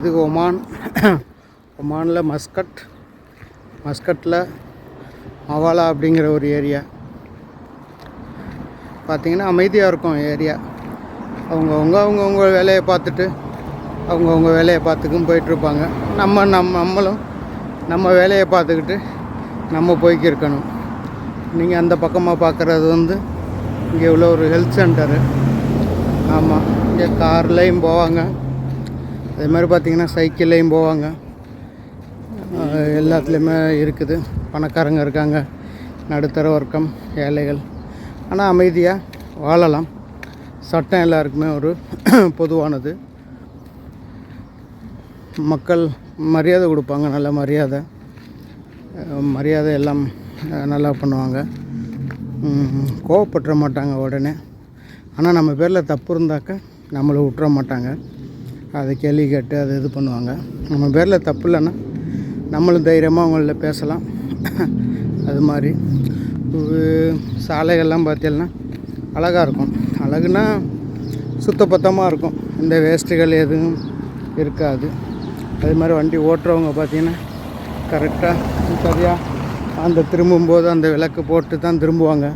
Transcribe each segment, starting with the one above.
இது Oman. ஒமானில் Muscat. மஸ்கட்டில் மவாலா அப்படிங்கிற ஒரு ஏரியா. பார்த்திங்கன்னா அமைதியாக இருக்கும் ஏரியா. அவங்கவுங்க அவங்கவுங்க வேலையை பார்த்துட்டு அவங்கவுங்க வேலையை பார்த்துக்கும் போயிட்டுருப்பாங்க. நம்ம நம்ம நம்மளும் நம்ம வேலையை பார்த்துக்கிட்டு நம்ம போய்க்கு இருக்கணும். நீங்கள் அந்த பக்கமாக பார்க்குறது வந்து இங்கே உள்ள ஒரு ஹெல்த் சென்டரு ஆமாம் இங்கே கார்லேயும் போவாங்க. அதே மாதிரி பார்த்திங்கன்னா சைக்கிள்லேயும் போவாங்க. எல்லாத்துலேயுமே இருக்குது. பணக்காரங்க இருக்காங்க. நடுத்தர வர்க்கம் ஏழைகள். ஆனால் அமைதியாக வாழலாம். சட்டம் எல்லாருக்குமே ஒரு பொதுவானது. மக்கள் மரியாதை கொடுப்பாங்க நல்ல மரியாதை. மரியாதை எல்லாம் நல்லா பண்ணுவாங்க. கோவப்பட்டுற மாட்டாங்க உடனே. ஆனால் நம்ம பேரில் தப்பு இருந்தாக்க நம்மளை விட்டுற மாட்டாங்க. அதை கேள்வி கேட்டு அதை இது பண்ணுவாங்க. நம்ம பேரில் தப்பு இல்லைன்னா நம்மளும் தைரியமாக அவங்கள பேசலாம். அது மாதிரி. சாலைகள்லாம் பார்த்தீங்கன்னா அழகாக இருக்கும். அழகுனா சுத்தபத்தமாக இருக்கும். இந்த வேஸ்ட்டுகள் எதுவும் இருக்காது. அது மாதிரி வண்டி ஓட்டுறவங்க பார்த்தீங்கன்னா கரெக்டாக சரியாக அந்த திரும்பும்போது அந்த விளக்கு போட்டு தான் திரும்புவாங்க.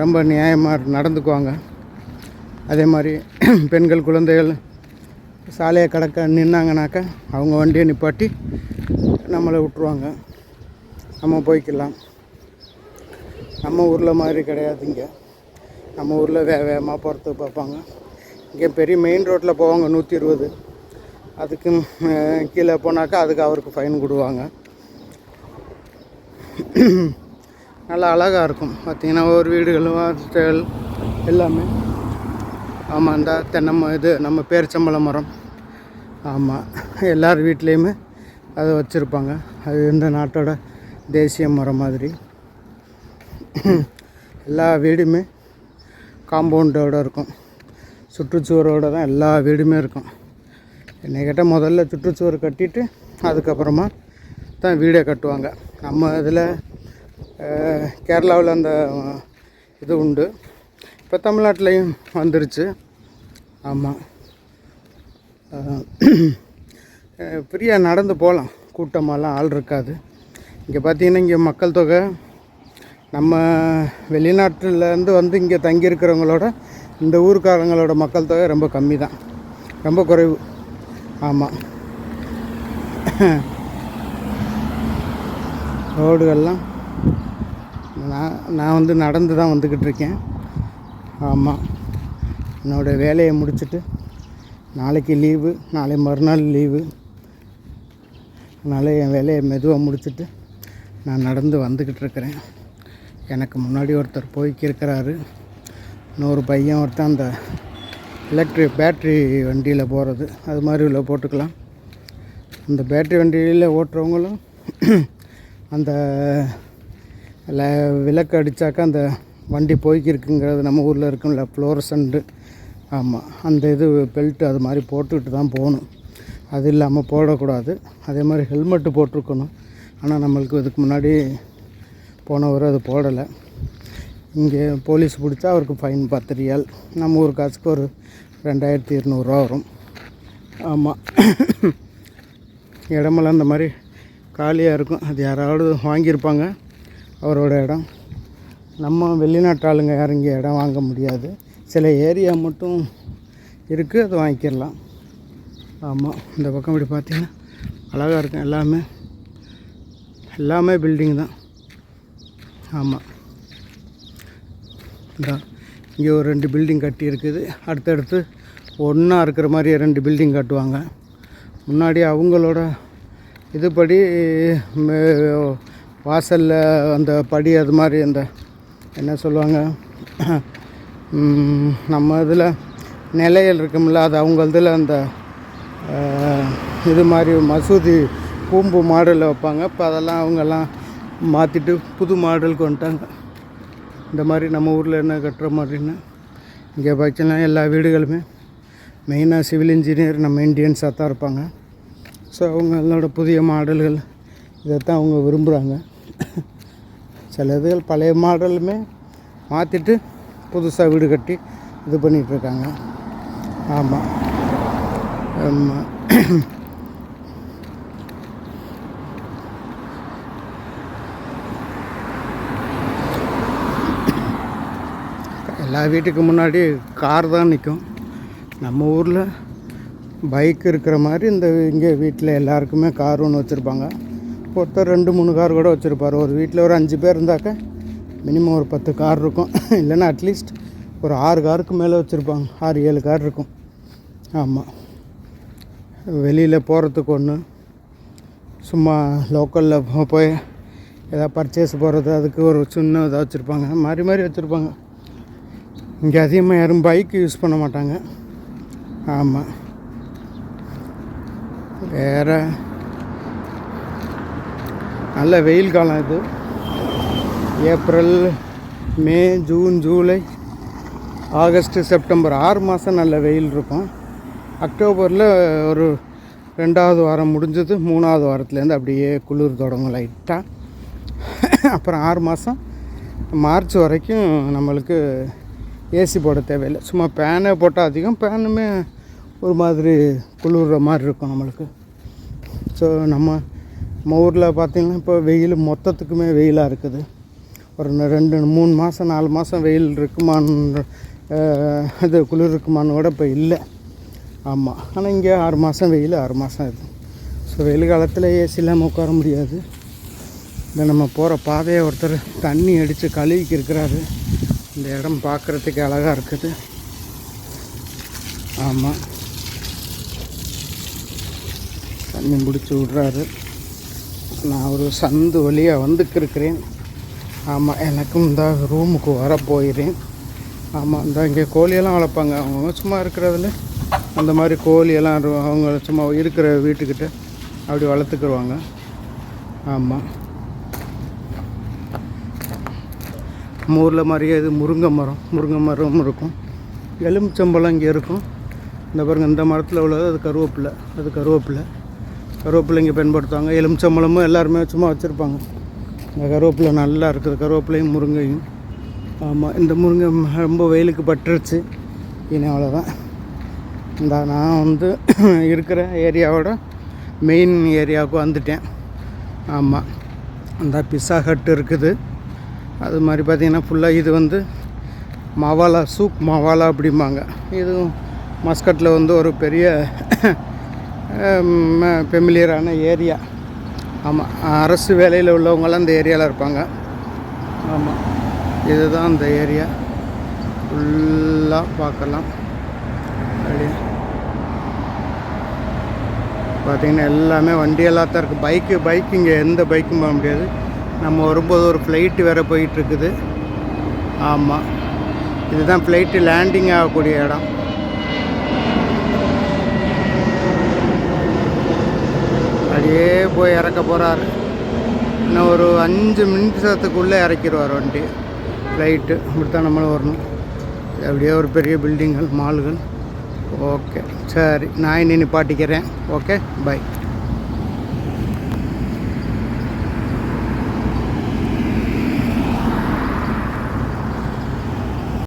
ரொம்ப நியாயமாக நடந்துக்குவாங்க. அதே மாதிரி பெண்கள் குழந்தைகள் சாலையை கடக்க நின்னாங்கனாக்கா அவங்க வண்டியை நிப்பாட்டி நம்மளை விட்ருவாங்க நம்ம போய்க்கலாம். நம்ம ஊரில் மாதிரி கிடையாது இங்கே நம்ம ஊரில் வே வேகமாக போகிறதுக்கு பார்ப்பாங்க. இங்கே பெரிய மெயின் ரோட்டில் போவாங்க நூற்றி இருபது. அதுக்கு கீழே போனாக்கா அதுக்கு அவருக்கு ஃபைன் கொடுவாங்க. நல்லா அழகாக இருக்கும். பார்த்திங்கன்னா ஒரு வீடுகளும் ஹாஸ்டல் எல்லாமே. ஆமாம் இந்த தென்னை இது நம்ம பேரிச்சம்பழ மரம். ஆமாம் எல்லார் வீட்லேயுமே அதை வச்சுருப்பாங்க. அது இந்த நாட்டோட தேசிய மரம் மாதிரி. எல்லா வீடுமே காம்பவுண்டோடு இருக்கும். சுற்றுச்சுவரோடு தான் எல்லா வீடுமே இருக்கும். என்னை கேட்டால் முதல்ல சுற்றுச்சுவர் கட்டிட்டு அதுக்கப்புறமா தான் வீடே கட்டுவாங்க. நம்ம இதில் கேரளாவில் அந்த இது உண்டு. இப்போ தமிழ்நாட்டிலையும் வந்துருச்சு. ஆமாம் ஃப்ரீயாக நடந்து போகலாம் கூட்டமெல்லாம் ஆள் இருக்காது. இங்கே பார்த்தீங்கன்னா இங்கே மக்கள் தொகை நம்ம வெளிநாட்டிலேருந்து வந்து இங்கே தங்கியிருக்கிறவங்களோட இந்த ஊருக்காரங்களோட மக்கள் தொகை ரொம்ப கம்மி தான் ரொம்ப குறைவு. ஆமாம் ரோடுகள்லாம் நான் நான் வந்து நடந்து தான் வந்துக்கிட்டு இருக்கேன். ஆமாம் என்னோடய வேலையை முடிச்சுட்டு நாளைக்கு லீவு நாளை மறுநாள் லீவு அதனால் என் வேலையை மெதுவாக முடிச்சுட்டு நான் நடந்து வந்துக்கிட்டு இருக்கிறேன். எனக்கு முன்னாடி ஒருத்தர் போய்க்கிருக்கிறாரு. இன்னொரு பையன் ஒருத்தன் அந்த எலக்ட்ரிக் பேட்ரி வண்டியில் போகிறது அது மாதிரி உள்ள போட்டுக்கலாம். அந்த பேட்ரி வண்டியில் ஓட்டுறவங்களும் அந்த விளக்கு அடித்தாக்கா அந்த வண்டி போய்க்கிருக்குங்கிறது நம்ம ஊரில் இருக்கும்ல ஃப்ளோரசன்ட்டு ஆமாம் அந்த இது பெல்ட்டு அது மாதிரி போட்டுக்கிட்டு தான் போகணும். அது இல்லாமல் போடக்கூடாது. அதே மாதிரி ஹெல்மெட்டு போட்டிருக்கணும். ஆனால் நம்மளுக்கு இதுக்கு முன்னாடி போனவர் அது போடலை. இங்கே போலீஸ் பிடிச்சா அவருக்கு ஃபைன் பத்து ரியால் நம்ம ஊர் காசுக்கு ஒரு ரெண்டாயிரத்தி இரநூறுவா வரும். ஆமாம் இடமெல்லாம் இந்த மாதிரி காலியாக இருக்கும். அது யாராவது வாங்கியிருப்பாங்க. அவரோட இடம். நம்ம வெளிநாட்டு ஆளுங்க யாரும் இங்கே இடம் வாங்க முடியாது. சில ஏரியா மட்டும் இருக்குது அதை வாங்கிக்கிடலாம். ஆமாம் இந்த பக்கம் இப்படி பார்த்தீங்கன்னா அழகாக இருக்கும் எல்லாமே. எல்லாமே பில்டிங் தான். ஆமாம் இந்த இங்கே ஒரு ரெண்டு பில்டிங் கட்டி இருக்குது. அடுத்தடுத்து ஒன்றா இருக்கிற மாதிரி ரெண்டு பில்டிங் கட்டுவாங்க. முன்னாடி அவங்களோட இதுபடி மே- வாசலில் அந்த படி அது மாதிரி அந்த என்ன சொல்லுவாங்க? நம்ம இதில் நிலையல் இருக்கும்ல அது அவங்க இதில் அந்த இது மாதிரி மசூதி கூம்பு மாடலில் வைப்பாங்க. இப்போ அதெல்லாம் அவங்கெல்லாம் மாற்றிட்டு புது மாடலுக்கு வந்துட்டாங்க இந்த மாதிரி நம்ம ஊரில் என்ன கட்டுற மாதிரின்னு? இங்கே பார்த்தீங்கன்னா எல்லா வீடுகளுமே மெயினாக சிவில் இன்ஜினியர் நம்ம இந்தியன்ஸாக தான் இருப்பாங்க. ஸோ அவங்களோட புதிய மாடல்கள் இதைத்தான் அவங்க விரும்புகிறாங்க சில இதுகள் பழைய மாடலுமே மாற்றிட்டு புதுசாக வீடு கட்டி இது பண்ணிகிட்ருக்காங்க ஆமாம் ஆமாம் எல்லா வீட்டுக்கு முன்னாடி கார் தான் நிற்கும் நம்ம ஊரில் பைக் இருக்கிற மாதிரி இந்த இங்கே வீட்டில் எல்லாருக்குமே கார் ஒன்று வச்சுருப்பாங்க. ஒருத்தர் ரெண்டு மூணு கார் கூட வச்சுருப்பார். ஒரு வீட்டில் ஒரு அஞ்சு பேர் இருந்தாக்க மினிமம் ஒரு பத்து கார் இருக்கும். இல்லைன்னா அட்லீஸ்ட் ஒரு ஆறு காருக்கு மேலே வச்சுருப்பாங்க. ஆறு ஏழு கார் இருக்கும். ஆமாம் வெளியில் போகிறதுக்கு ஒன்று சும்மா லோக்கலில் போய் ஏதாவது பர்ச்சேஸ் போகிறது அதுக்கு ஒரு சின்ன இதாக வச்சுருப்பாங்க. மாறி மாறி வச்சுருப்பாங்க. இங்கே அதிகமாக யாரும் பைக் யூஸ் பண்ண மாட்டாங்க. ஆமாம் வேறு நல்ல வெயில் காலம் இது. April May June July August September ஆறு மாதம் நல்ல வெயில் இருக்கும். அக்டோபரில் ஒரு ரெண்டாவது வாரம் முடிஞ்சது மூணாவது வாரத்துலேருந்து அப்படியே குளிர் தொடங்கும் லைட்டாக அப்புறம் ஆறு மாதம் மார்ச் வரைக்கும் நம்மளுக்கு ஏசி போட தேவையில்லை. சும்மா பேனே போட்டால் அதிகம் பேனுமே ஒரு மாதிரி குளிர்ற மாதிரி இருக்கும் நம்மளுக்கு. ஸோ நம்ம நம்ம ஊரில் பார்த்திங்கன்னா இப்போ வெயில் மொத்தத்துக்குமே வெயிலாக இருக்குது. ஒரு ரெண்டு மூணு மாதம் நாலு மாதம் வெயில் இருக்குமான்னு இது குளிர் இருக்குமான்னு கூட இப்போ இல்லை. ஆமாம் ஆனால் இங்கே ஆறு மாதம் வெயில் ஆறு மாதம் இது. ஸோ வெயில் காலத்தில் ஏசி இல்லாமல் உட்கார முடியாது. இந்த நம்ம போகிற பாதையை ஒருத்தர் தண்ணி அடித்து கழுவிக்கு இருக்கிறாரு. இந்த இடம் பார்க்குறதுக்கு அழகாக இருக்குது. ஆமாம் தண்ணி பிடிச்சி விட்றாரு. நான் ஒரு சந்து வழியாக வந்துக்கிருக்கிறேன். ஆமாம் எனக்கும் இந்த ரூமுக்கு வர போயிடுறேன் ஆமாம் இந்த இங்கே கோழியெல்லாம் வளர்ப்பாங்க. அவங்க சும்மா இருக்கிறதுல. அந்த மாதிரி கோழியெல்லாம் அவங்க சும்மா இருக்கிற வீட்டுக்கிட்ட அப்படி வளர்த்துக்குருவாங்க. ஆமாம் நம்ம ஊரில் மாதிரியே இது முருங்கை மரம் முருங்கை மரம் இருக்கும். எலுமிச்சம்பழம் இங்கே இருக்கும். இந்த பாருங்கள் இந்த மரத்தில் உள்ளது அது கருவேப்பிலை அது கருவேப்பில்லை கருவேப்பிலைங்க பயன்படுத்துவாங்க. எலுமிச்சம்பழமும் எல்லாருமே சும்மா வச்சுருப்பாங்க. இந்த கருவேப்பிலை நல்லா இருக்குது. கருவேப்பிலையும் முருங்கையும். ஆமாம் இந்த முருங்கை ரொம்ப வெயிலுக்கு பட்டுருச்சு. இனி அவ்வளோதான் இந்த நான் வந்து இருக்கிற ஏரியாவோட மெயின் ஏரியாவுக்கு வந்துட்டேன். ஆமாம் இந்த பிஸா ஹட் இருக்குது. அது மாதிரி பார்த்திங்கன்னா ஃபுல்லாக இது வந்து மவாலா சூப் மவாலா அப்படிம்பாங்க. இதுவும் மஸ்கட்டில் வந்து ஒரு பெரிய ஃபெமிலியரான ஏரியா ஆமாம் அரசு வேலையில் உள்ளவங்களாம் இந்த ஏரியாவில் இருப்பாங்க. ஆமாம் இதுதான் அந்த ஏரியா ஃபுல்லாக பார்க்கலாம். அப்படியே. பார்த்தீங்கன்னா எல்லாமே வண்டியெல்லாம் தான் இருக்குது பைக்கு பைக் இங்கே எந்த பைக்கும் போக முடியாது. நம்ம வரும்போது ஒரு ஃப்ளைட்டு வேறு போயிட்டுருக்குது ஆமாம் இதுதான் ஃப்ளைட்டு லேண்டிங் ஆகக்கூடிய இடம். அப்படியே போய் இறக்க போகிறார் இன்னும் ஒரு அஞ்சு நிமிஷத்துக்குள்ளே இறக்கிடுவார் வண்டி. ஃப்ளைட்டு இப்படித்தான் நம்மளும் வரணும். அப்படியே ஒரு பெரிய பில்டிங்கள் மால்கள் ஓகே சரி நான் இனி நிப்பாட்டிக்கிறேன். Okay bye